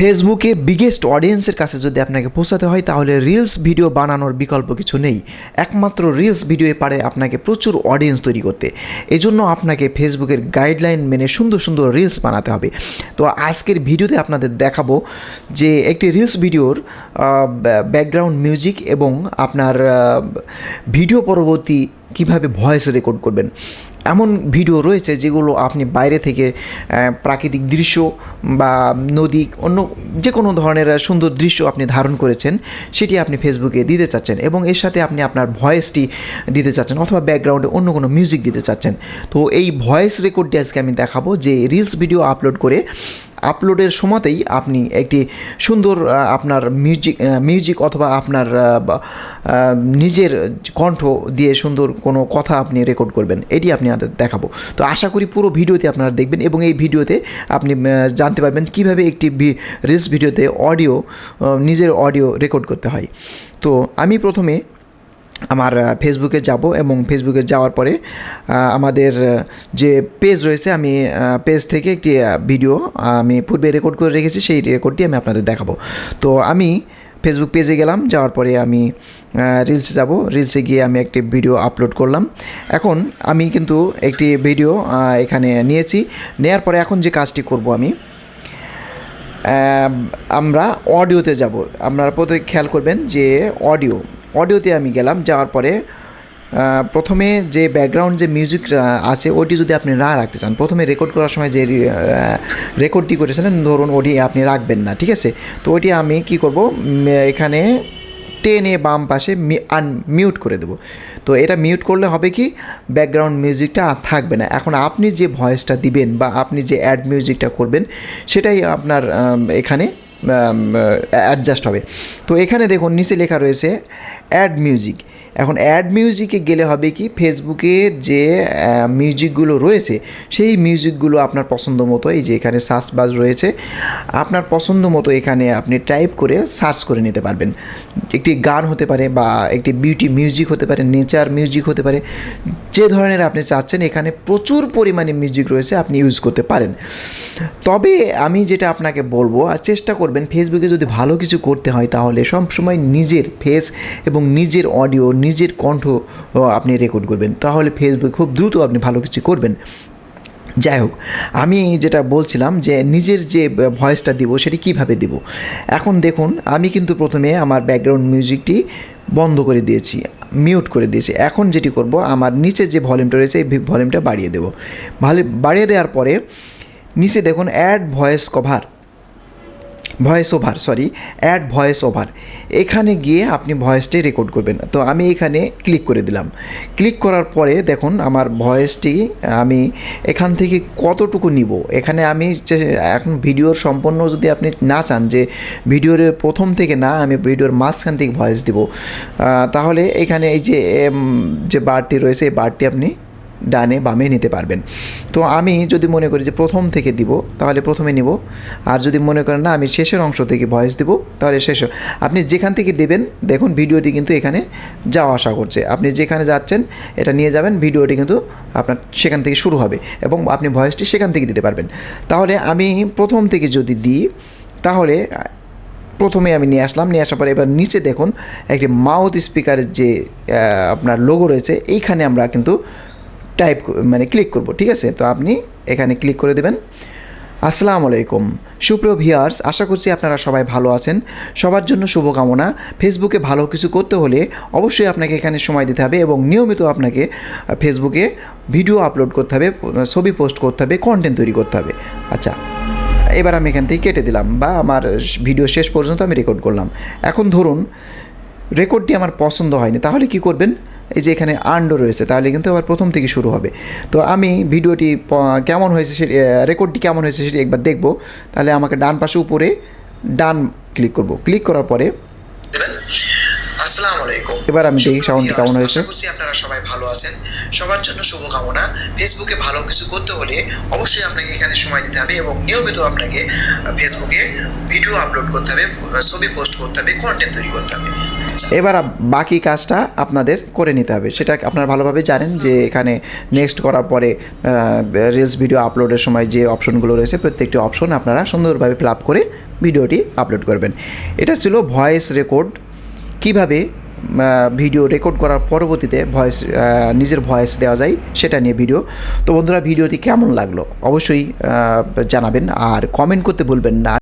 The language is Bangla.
ফেসবুকে বিগেস্ট অডিয়েন্সের কাছে যদি আপনাকে পৌঁছাতে হয়, তাহলে রিলস ভিডিও বানানোর বিকল্প কিছু নেই। একমাত্র রিলস ভিডিও পারে আপনাকে প্রচুর অডিয়েন্স তৈরি করতে। এজন্য আপনাকে ফেসবুকের গাইডলাইন মেনে সুন্দর সুন্দর রিলস বানাতে হবে। তো আজকের ভিডিওতে আপনাদের দেখাবো যে একটি রিলস ভিডিওর ব্যাকগ্রাউন্ড মিউজিক এবং আপনার ভিডিও পরবর্তী কীভাবে ভয়েস রেকর্ড করবেন। এমন ভিডিও রয়েছে যেগুলো আপনি বাইরে থেকে প্রাকৃতিক দৃশ্য বা নদী, অন্য যে কোনো ধরনের সুন্দর দৃশ্য আপনি ধারণ করেছেন, সেটি আপনি ফেসবুকে দিতে চাচ্ছেন এবং এর সাথে আপনি আপনার ভয়েসটি দিতে চাচ্ছেন অথবা ব্যাকগ্রাউন্ডে অন্য কোনো মিউজিক দিতে চাচ্ছেন। তো এই ভয়েস রেকর্ডটি আজকে আমি দেখাবো যে রিলস ভিডিও আপলোড করে আপলোডের সময়তেই আপনি একটি সুন্দর আপনার মিউজিক মিউজিক অথবা আপনার নিজের কণ্ঠ দিয়ে সুন্দর কোনো কথা আপনি রেকর্ড করবেন। এটি আপনি দেখাবো। তো আশা করি পুরো ভিডিওতে আপনারা দেখবেন এবং এই ভিডিওতে আপনি জানতে পারবেন কীভাবে একটি রিলস ভিডিওতে অডিও নিজের অডিও রেকর্ড করতে হয়। তো আমি প্রথমে আমার ফেসবুকে যাব এবং ফেসবুকে যাওয়ার পরে আমাদের যে পেজ রয়েছে, আমি পেজ থেকে একটি ভিডিও আমি পূর্বে রেকর্ড করে রেখেছি, সেই রেকর্ডটি আমি আপনাদের দেখাবো। তো আমি ফেসবুক পেজে গেলাম, যাওয়ার পরে আমি রিলসে যাব রিলসে গিয়ে আমি একটি ভিডিও আপলোড করলাম। এখন আমি কিন্তু একটি ভিডিও এখানে নিয়েছি। নেয়ার পরে এখন যে কাজটি করব আমি আমরা অডিওতে যাব। আপনারা প্রত্যেক খেয়াল করবেন যে অডিও অডিওতে আমি গেলাম, যাওয়ার পরে প্রথমে যে ব্যাকগ্রাউন্ড যে মিউজিক আছে, ওটি যদি আপনি না রাখতে চান, প্রথমে রেকর্ড করার সময় যে রেকর্ডটি করেছিলেন, ধরুন ওটি আপনি রাখবেন না, ঠিক আছে? তো ওটি আমি কি করব এখানে টেনে বাম পাশে আন মিউট করে দেবো। তো এটা মিউট করলে হবে কি ব্যাকগ্রাউন্ড মিউজিকটা আর থাকবে না। এখন আপনি যে ভয়েসটা দিবেন বা আপনি যে অ্যাড মিউজিকটা করবেন, সেটাই আপনার এখানে অ্যাডজাস্ট হবে। তো এখানে দেখুন নিচে লেখা রয়েছে অ্যাড মিউজিক এখন অ্যাড মিউজিকে গেলে হবে কি? ফেসবুকে যে মিউজিকগুলো রয়েছে, সেই মিউজিকগুলো আপনার পছন্দ মতো, এই যে এখানে সার্চ বাজ রয়েছে, আপনার পছন্দ মতো এখানে আপনি টাইপ করে সার্চ করে নিতে পারবেন। একটি গান হতে পারে বা একটি বিউটি মিউজিক হতে পারে নেচার মিউজিক হতে পারে, যে ধরনের আপনি চাচ্ছেন, এখানে প্রচুর পরিমাণে মিউজিক রয়েছে, আপনি ইউজ করতে পারেন। তবে আমি যেটা আপনাকে বলব, আর চেষ্টা করবেন ফেসবুকে যদি ভালো কিছু করতে হয়, তাহলে সবসময় নিজের ফেস এবং নিজের অডিও নিজের কণ্ঠ আপনি রেকর্ড করবেন। তাহলে ফেসবুক খুব দ্রুত আপনি ভালো কিছু করবেন। যাই হোক, আমি যেটা বলছিলাম যে নিজের যে ভয়েসটা দিব, সেটি কীভাবে দিব? এখন দেখুন, আমি কিন্তু প্রথমে আমার ব্যাকগ্রাউন্ড মিউজিকটি বন্ধ করে দিয়েছি মিউট করে দিয়েছি। এখন যেটি করব, আমার নিচে যে ভলিউমটা রয়েছে, এই ভলিউমটা বাড়িয়ে দেবো। ভালো, বাড়িয়ে দেওয়ার পরে, নিচে দেখুন add voice cover voice over sorry add voice over. এখানে গিয়ে আপনি ভয়েসটি রেকর্ড করবেন। তো আমি এখানে ক্লিক করে দিলাম। ক্লিক করার পরে দেখুন, আমার ভয়েসটি আমি এখান থেকে কতটুকু নিব? এখানে আমি এখন ভিডিওর সম্পূর্ণ যদি আপনি না চান যে ভিডিওর প্রথম থেকে না, আমি ভিডিওর মাঝখান থেকে ভয়েস দিব। তাহলে এখানে এই যে যে বারটি রয়েছে, এই বারটি আপনি ডানে বামে নিতে পারবেন। তো আমি যদি মনে করি যে প্রথম থেকে দিব, তাহলে প্রথমে নিব। আর যদি মনে করেন না, আমি শেষের অংশ থেকে ভয়েস দিব, তাহলে শেষ। আপনি যেখান থেকে দেবেন, দেখুন ভিডিওটি কিন্তু এখানে যাওয়া আসা করছে। আপনি যেখানে যাচ্ছেন, এটা নিয়ে যাবেন, ভিডিওটি কিন্তু আপনার সেখান থেকে শুরু হবে এবং আপনি ভয়েসটি সেখান থেকে দিতে পারবেন। তাহলে আমি প্রথম থেকে যদি দিই, তাহলে প্রথমে আমি নিয়ে আসলাম। নিয়ে আসার পরে এবার নিচে দেখুন, একটি মাউথ স্পিকারের যে আপনার লোগো রয়েছে, এইখানে আমরা কিন্তু টাইপ মানে ক্লিক করব, ঠিক আছে? তো আপনি এখানে ক্লিক করে দেবেন। আসসালামু আলাইকুম। সুপ্রিয় ভিয়ার্স আশা করছি আপনারা সবাই ভালো আছেন। সবার জন্য শুভকামনা। ফেসবুকে ভালো কিছু করতে হলে অবশ্যই আপনাকে এখানে সময় দিতে হবে এবং নিয়মিত আপনাকে ফেসবুকে ভিডিও আপলোড করতে হবে ছবি পোস্ট করতে হবে কন্টেন্ট তৈরি করতে হবে। আচ্ছা এবার আমি এখান থেকে কেটে দিলাম বা আমার ভিডিও শেষ পর্যন্ত আমি রেকর্ড করলাম। এখন ধরুন রেকর্ডটি আমার পছন্দ হয়নি, তাহলে কি করবেন? এই যে এখানে আন্ডো রয়েছে তাহলে কিন্তু আবার প্রথম থেকে শুরু হবে। তো আমি ভিডিওটি কেমন হয়েছে সেটি রেকর্ডটি কেমন হয়েছে সেটি একবার দেখব। তাহলে আমাকে ডান পাশে উপরে ডান ক্লিক করব। ক্লিক করার পরে আসসালামু আলাইকুম। এবার আমি দেখি সাউন্ডটি কেমন হয়েছে। আপনারা সবাই ভালো আছেন। সবার জন্য শুভকামনা। ফেসবুকে ভালো কিছু করতে হলে অবশ্যই আপনাকে এখানে সময় দিতে হবে এবং নিয়মিত আপনাকে ফেসবুকে ভিডিও আপলোড করতে হবে, ছবি পোস্ট করতে হবে কন্টেন্ট তৈরি করতে হবে। এবার বাকি কাজটা আপনাদের করে নিতে হবে। সেটা আপনারা ভালোভাবে জানেন যে এখানে নেক্সট করার পরে রিলস ভিডিও আপলোডের সময় যে অপশনগুলো রয়েছে, প্রত্যেকটি অপশন আপনারা সুন্দরভাবে ফিল করে ভিডিওটি আপলোড করবেন। এটা ছিল ভয়েস রেকর্ড কীভাবে ভিডিও রেকর্ড করার পরবর্তীতে ভয়েস নিজের ভয়েস দেওয়া যায়, সেটা নিয়ে ভিডিও তো বন্ধুরা, ভিডিওটি কেমন লাগল? অবশ্যই জানাবেন আর কমেন্ট করতে ভুলবেন না।